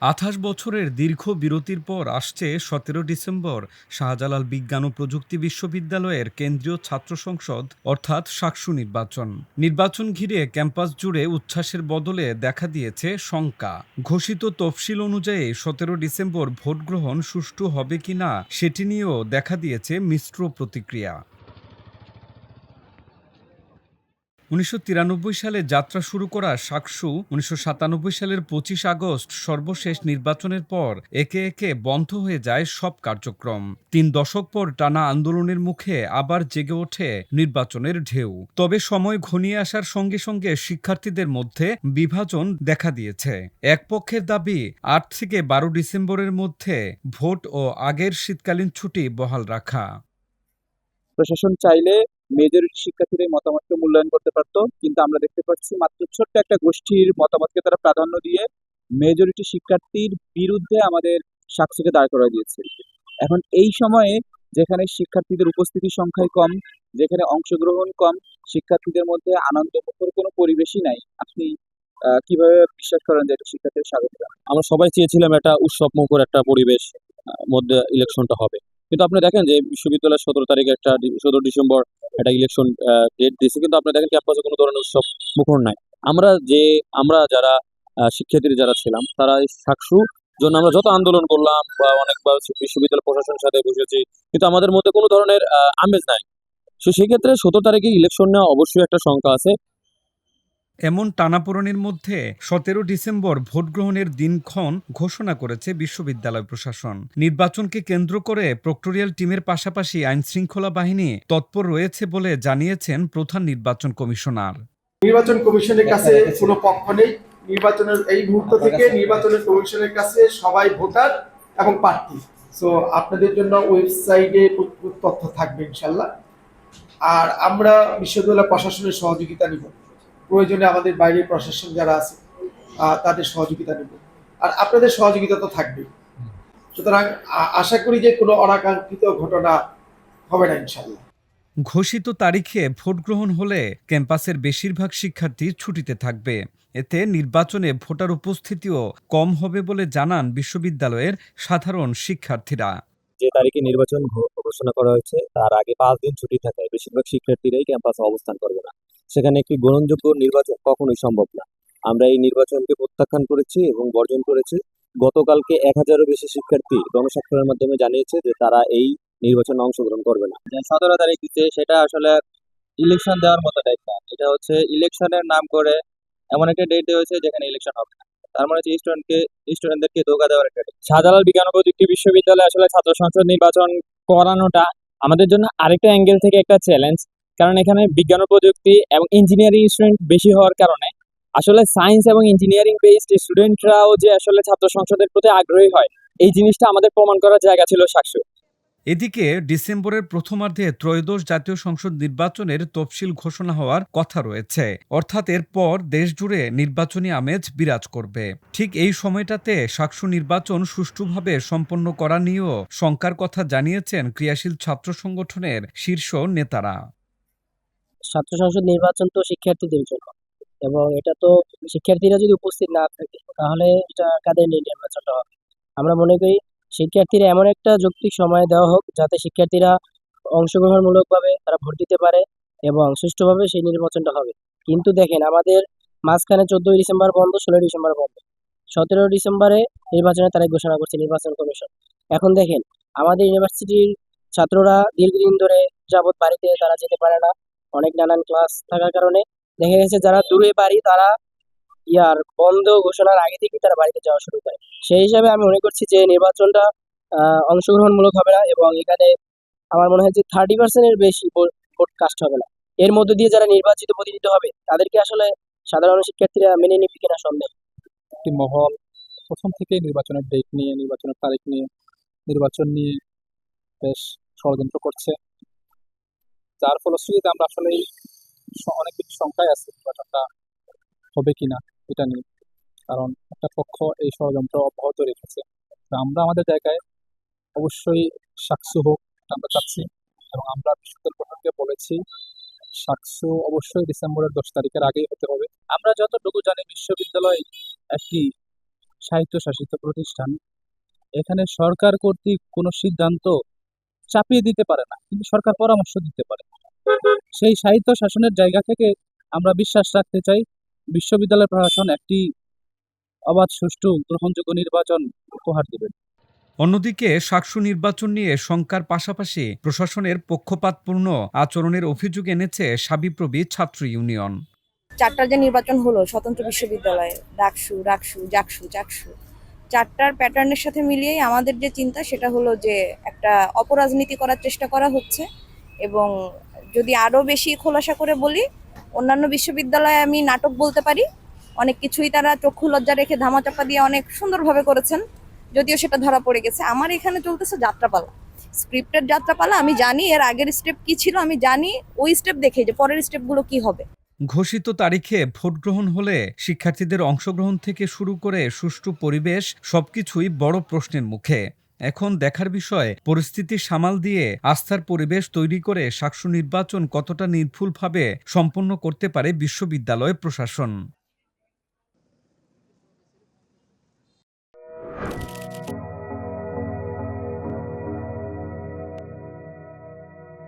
আঠাশ বছরের দীর্ঘ বিরতির পর আসছে সতেরো ডিসেম্বর। শাহজালাল বিজ্ঞান ও প্রযুক্তি বিশ্ববিদ্যালয়ের কেন্দ্রীয় ছাত্র সংসদ, অর্থাৎ সাকসু নির্বাচন। নির্বাচন ঘিরে ক্যাম্পাস জুড়ে উচ্ছ্বাসের বদলে দেখা দিয়েছে শঙ্কা। ঘোষিত তফসিল অনুযায়ী সতেরো ডিসেম্বর ভোট গ্রহণ সুষ্ঠু হবে কিনা সেটি নিয়েও দেখা দিয়েছে মিশ্র প্রতিক্রিয়া। উনিশশো তিরানব্বই সালে যাত্রা শুরু করা সাকসু উনিশশো সাতানব্বই সালের পঁচিশ আগস্ট সর্বশেষ নির্বাচনের পর একে একে বন্ধ হয়ে যায় সব কার্যক্রম। তিন দশক পর টানা আন্দোলনের মুখে আবার জেগে ওঠে নির্বাচনের ঢেউ। তবে সময় ঘনিয়ে আসার সঙ্গে সঙ্গে শিক্ষার্থীদের মধ্যে বিভাজন দেখা দিয়েছে। এক পক্ষের দাবি, আট থেকে বারো ডিসেম্বরের মধ্যে ভোট ও আগের শীতকালীন ছুটি বহাল রাখা। প্রশাসন চাইলে মেজরিটি শিক্ষার্থীদের এই মতামতকে মূল্যায়ন করতে পারতো, কিন্তু আমরা দেখতে পাচ্ছি মাত্র ছোট্ট একটা গোষ্ঠীর মতামতকে তারা প্রাধান্য দিয়ে মেজরিটি শিক্ষার্থীর বিরুদ্ধে আমাদের সাকসুকে দাঁড় করা দিয়েছে। এখন এই সময়ে যেখানে শিক্ষার্থীদের উপস্থিতির সংখ্যায় কম, যেখানে অংশগ্রহণ কম, শিক্ষার্থীদের মধ্যে আনন্দমুখর কোনো পরিবেশই নাই। আপনি কীভাবে বিশ্বাস করেন যে এটা শিক্ষার্থীদের স্বাগত? আমরা সবাই চেয়েছিলাম একটা উৎসব মুখর একটা পরিবেশ মধ্যে ইলেকশনটা হবে। কিন্তু আপনি দেখেন যে বিশ্ববিদ্যালয়ের সতেরো তারিখে একটা সতেরো ডিসেম্বর একটা ইলেকশন ডেট দিয়েছে। কিন্তু আপনি দেখেন ক্যাম্পাসে কোনো ধরনের উৎসব মুখর নাই। আমরা যে আমরা যারা আহ, শিক্ষার্থী যারা ছিলাম তারা সাকসু জন্য আমরা যত আন্দোলন করলাম বা অনেকবার বিশ্ববিদ্যালয় প্রশাসনের সাথে বসেছি কিন্তু আমাদের মধ্যে কোনো ধরনের আমেজ নাই। তো সেক্ষেত্রে সতেরো তারিখে ইলেকশন নেওয়া অবশ্যই একটা শঙ্কা আছে। এমন টানাপোড়েনের মধ্যে সতেরো ডিসেম্বর ভোট গ্রহণের দিনক্ষণ ঘোষণা করেছে বিশ্ববিদ্যালয় প্রশাসন। নির্বাচনকে কেন্দ্র করে প্রক্টোরিয়াল টিমের পাশাপাশি আইন শৃঙ্খলা বাহিনী তৎপর রয়েছে বলে জানিয়েছেন প্রধান নির্বাচন কমিশনার। নির্বাচন কমিশনের কাছে কোনো পক্ষ নেই। নির্বাচনের এই মুহূর্ত থেকে নির্বাচনের কমিশনের কাছে সবাই ভোটার এবং প্রার্থী। সো আপনাদের জন্য ওয়েবসাইটে তথ্য থাকবে ইনশাল্লাহ। আর আমরা বিশ্ববিদ্যালয় প্রশাসনের সহযোগিতা নিব। প্রয়োজনে আমাদের বাইরের প্রশাসন যারা আছে তাদের সহযোগিতা নিব। আর আপনাদের সহযোগিতা তো থাকবেই। সুতরাং আশা করি যে কোনো অনাকাঙ্ক্ষিত ঘটনা হবে না ইনশাল্লাহ ঘোষিত তারিখে ভোট গ্রহণ হলে ক্যাম্পাসের বেশিরভাগ শিক্ষার্থী ছুটিতে থাকবে। এতে নির্বাচনে ভোটার উপস্থিতিও কম হবে বলে জানান বিশ্ববিদ্যালয়ের সাধারণ শিক্ষার্থীরা। যে তারিখে নির্বাচন ঘোষণা করা হয়েছে তার আগে পাঁচ দিন ছুটি থাকায় বেশিরভাগ শিক্ষার্থীরাই ক্যাম্পাসে অবস্থান করবে না। সেখানে একটি গ্রহণযোগ্য নির্বাচন কখনোই সম্ভব না। আমরা এই নির্বাচনকে প্রত্যাখ্যান করেছি এবং বর্জন করেছি। গতকালকে এক হাজারও বেশি শিক্ষার্থী গণস্বাক্ষরের মাধ্যমে জানিয়েছে যে তারা এই নির্বাচনে অংশগ্রহণ করবে না। সতেরো তারিখ দিতে সেটা আসলে ইলেকশন দেওয়ার মতো ডেট না। এটা হচ্ছে ইলেকশনের নাম করে এমন একটা ডেট দেওয়া হয়েছে যেখানে ইলেকশন হবে না। তার মানে হচ্ছে স্টুডেন্টকে স্টুডেন্টদেরকে ধোকা দেওয়ার একটা date। শাহজালাল বিজ্ঞান ও প্রযুক্তি বিশ্ববিদ্যালয়ে আসলে ছাত্র সংসদ নির্বাচন করানোটা আমাদের জন্য আরেকটা অ্যাঙ্গেল থেকে একটা চ্যালেঞ্জ কারণ এখানে বিজ্ঞান প্রযুক্তি এবং ইঞ্জিনিয়ারিং স্টুডেন্ট বেশি হওয়ার কারণে আসলে সায়েন্স এবং ইঞ্জিনিয়ারিং বেসড স্টুডেন্টরাও যে আসলে ছাত্র সংসদের প্রতি আগ্রহী হয়, এই জিনিসটা আমাদের প্রমাণ করার জায়গা ছিল সাকসু। এদিকে ডিসেম্বরের প্রথমার্ধে ত্রয়োদশ জাতীয় সংসদ নির্বাচনের তফসিল ঘোষণা হওয়ার কথা রয়েছে। অর্থাৎ এরপর দেশজুড়ে নির্বাচনী আমেজ বিরাজ করবে। ঠিক এই সময়টাতে সাকসু নির্বাচন সুষ্ঠুভাবে সম্পন্ন করা নিয়েও শঙ্কার কথা জানিয়েছেন ক্রিয়াশীল ছাত্র সংগঠনের শীর্ষ নেতারা। ছাত্র সংসদ নির্বাচন তো শিক্ষার্থীদের জন্য। এবং এটা তো শিক্ষার্থীরা যদি উপস্থিত না থাকে, তাহলে এটা কাদের নির্বাচনটা হবে? আমরা মনে করি শিক্ষার্থীরা এমন একটা যৌক্তিক সময় দেওয়া হোক, যাতে শিক্ষার্থীরা অংশগ্রহণমূলকভাবে তারা ভোট দিতে পারে এবং সুষ্ঠুভাবে সেই নির্বাচনটা হবে। কিন্তু দেখেন, আমাদের মাঝখানে চোদ্দই ডিসেম্বর বন্ধ, ষোলোই ডিসেম্বর বন্ধ। সতেরো ডিসেম্বরে নির্বাচনের তারিখ ঘোষণা করছে নির্বাচন কমিশন। এখন দেখেন, আমাদের ইউনিভার্সিটির ছাত্ররা দীর্ঘদিন ধরে যাবত বাড়িতে তারা যেতে পারে না। অনেক নানান ক্লাস থাকার কারণে দেখা গেছে যারা দূরে বাড়ি, তারা ইয়ার বন্ধ ঘোষণার আগে থেকে তারা বাড়িতে যাওয়া শুরু করে। সেই হিসাবে আমি মনে করছি যে নির্বাচনটা অংশগ্রহণমূলক হবে না এবং এখানে আমার মনে হয় যে থার্টি পার্সেন্টের বেশি ভোট কাস্ট হবে না। এর মধ্য দিয়ে যারা নির্বাচিত প্রতিনিধি হবে, তাদেরকে আসলে সাধারণ শিক্ষার্থীরা মেনে নিবে কিনা সন্দেহ। একটি মহল, প্রথম থেকে নির্বাচনের ডেট নিয়ে, নির্বাচনের তারিখ নিয়ে, নির্বাচন নিয়ে বেশ ষড়যন্ত্র করছে। যার ফলশ্রুতিতে আমরা আসলে অনেক কিছু সংখ্যায় আছি নির্বাচনটা হবে কিনা এটা নিয়ে। কারণ একটা পক্ষ এই ষড়যন্ত্র অব্যাহত রেখেছে। তো আমরা আমাদের জায়গায় অবশ্যই সাকসু হোক আমরা চাচ্ছি। এবং আমরা বিশ্ববিদ্যালয় প্রশাসনকে বলেছি সাকসু অবশ্যই ডিসেম্বরের দশ তারিখের আগেই হতে হবে। আমরা যতটুকু জানি বিশ্ববিদ্যালয় একটি স্বায়ত্তশাসিত প্রতিষ্ঠান। এখানে সরকার কর্তৃক কোনো সিদ্ধান্ত চাপিয়ে দিতে পারে না কিন্তু সরকার পরামর্শ দিতে পারে। সেই সাহিত্য শাসনের জায়গা থেকে আমরা বিশ্বাস রাখতে চাই বিশ্ববিদ্যালয় প্রশাসন একটি অবাধ সুষ্ঠু গ্রহণযোগ্য নির্বাচন উপহার দেবে। অন্যদিকে সাকসু নির্বাচন নিয়ে শঙ্কার পাশাপাশি প্রশাসনের পক্ষপাতপূর্ণ আচরণের অভিযোগ এনেছে সাবিপ্রবি ছাত্র ইউনিয়ন। চারটা যে নির্বাচন হলো স্বতন্ত্র বিশ্ববিদ্যালয়ে ডাকসু ডাকসু জাকসু চাকসু। চারটার প্যাটার্নের সাথে মিলিয়েই আমাদের যে চিন্তা, সেটা হলো যে একটা অপরাজনীতি করার চেষ্টা করা হচ্ছে। এবং যদি আরও বেশি খোলাসা করে বলি, অন্যান্য বিশ্ববিদ্যালয়ে আমি নাটক বলতে পারি। অনেক কিছুই তারা চক্ষু লজ্জা রেখে ধামাচাপা দিয়ে অনেক সুন্দরভাবে করেছেন, যদিও সেটা ধরা পড়ে গেছে। আমার এখানে চলতেছে যাত্রাপালা। স্ক্রিপ্টের যাত্রাপালা আমি জানি, এর আগের স্টেপ কি ছিল আমি জানি, ওই স্টেপ দেখে যে পরের স্টেপগুলো কি হবে। ঘোষিত তারিখে ভোটগ্রহণ হলে শিক্ষার্থীদের অংশগ্রহণ থেকে শুরু করে সুষ্ঠু পরিবেশ সবকিছুই বড় প্রশ্নের মুখে। এখন দেখার বিষয়, পরিস্থিতি সামাল দিয়ে আস্থার পরিবেশ তৈরি করে সাকসু নির্বাচন কতটা নির্ভুলভাবে সম্পন্ন করতে পারে বিশ্ববিদ্যালয় প্রশাসন।